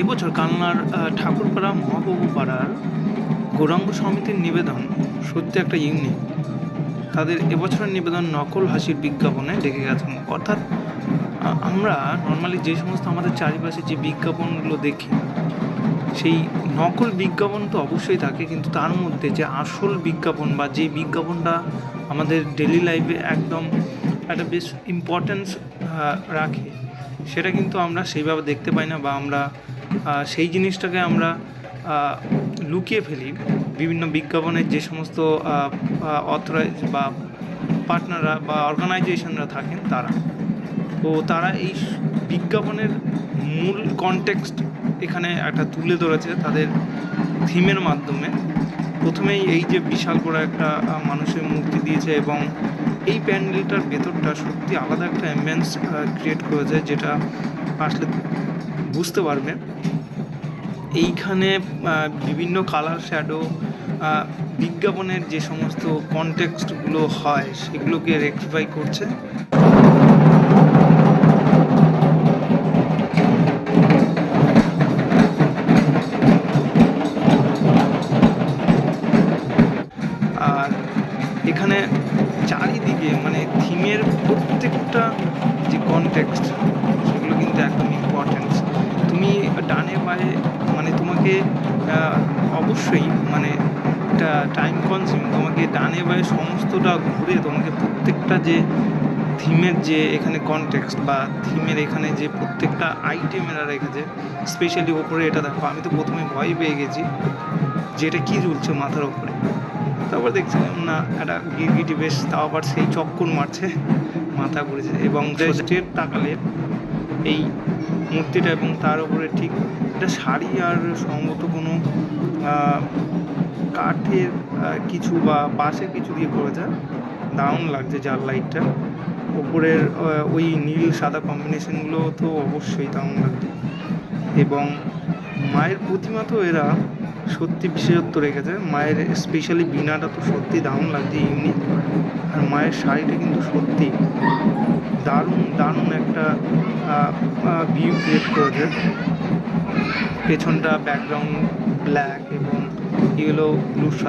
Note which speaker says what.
Speaker 1: এবছর কালনার ঠাকুরপাড়া মহাপ্রভু পাড়ার গৌরাঙ্গ সমিতির নিবেদন সত্যি একটা ইউনিক তাদের এবছরের নিবেদন নকল হাসির বিজ্ঞাপনে ডেকে গেছে অর্থাৎ আমরা নর্মালি যে সমস্ত আমাদের চারিপাশে যে বিজ্ঞাপনগুলো দেখি, সেই নকল বিজ্ঞাপন তো অবশ্যই থাকে, কিন্তু তার মধ্যে যে আসল বিজ্ঞাপন বা যে বিজ্ঞাপনটা আমাদের ডেলি লাইফে একদম একটা বেশ ইম্পর্টেন্স রাখে, সেটা কিন্তু আমরা সেইভাবে দেখতে পাই না বা আমরা সেই জিনিসটাকে আমরা লুকিয়ে ফেলি। বিভিন্ন বিজ্ঞাপনের যে সমস্ত অথরাইজ বা পার্টনাররা বা অর্গানাইজেশনরা থাকেন তারা। তো তারা এই বিজ্ঞাপনের মূল কনটেক্সট এখানে একটা তুলে ধরেছে তাদের থিমের মাধ্যমে। প্রথমেই এই যে বিশাল বড় একটা মানুষের মুক্তি দিয়েছে এবং এই প্যান্ডেলটার ভেতরটা সত্যি আলাদা একটা অ্যাম্বিয়েন্স ক্রিয়েট করেছে যেটা আসলে বুঝতে পারবে এইখানে বিভিন্ন কালার শ্যাডো বিজ্ঞাপনের যে সমস্ত কনটেক্সটগুলো হয়, সেগুলোকে রেকটিফাই করছে। আর এখানে চারিদিকে মানে থিমের প্রত্যেকটা যে কনটেক্সট সেগুলো কিন্তু একদম ইম্পর্টেন্স তুমি ডানে বায়ে মানে তোমাকে অবশ্যই মানে একটা টাইম কনজিউম তোমাকে ডানে বায়ে সমস্তটা ঘুরে তোমাকে প্রত্যেকটা যে থিমের যে এখানে কনটেক্সট বা থিমের এখানে যে প্রত্যেকটা আইটেম এরা রেখেছে স্পেশালি ওপরে এটা দেখো আমি তো প্রথমে ভয় পেয়ে গেছি যে এটা কী ঝুলছে মাথার ওপরে। তারপর দেখছিলাম না একটা গিরগিটি বেশ তাও আবার সেই চক্কর মারছে মাথা ঘুরেছে এবং স্টেট তাকালে এই মূর্তিটা এবং তার উপরে ঠিক একটা শাড়ি আর সম্ভবত কোনো কাঠের কিছু বা বাঁশের কিছু দিয়ে করেছে দারুণ লাগছে যার লাইটটা। ওপরের ওই নীল সাদা কম্বিনেশনগুলো তো অবশ্যই দারুণ লাগছে এবং মায়ের প্রতিমা তো এরা সত্যি বিশেষত্ব রেখেছে, মায়ের স্পেশালি বিনাটা তো সত্যি দারুণ লাগছে ইউনিক আর মায়ের শাড়িটা কিন্তু সত্যি দারুণ দারুণ একটা ভিউ ক্রিয়েট করেছে। পেছনটা ব্যাকগ্রাউন্ড ব্ল্যাক এবং ইয়েলো ব্লু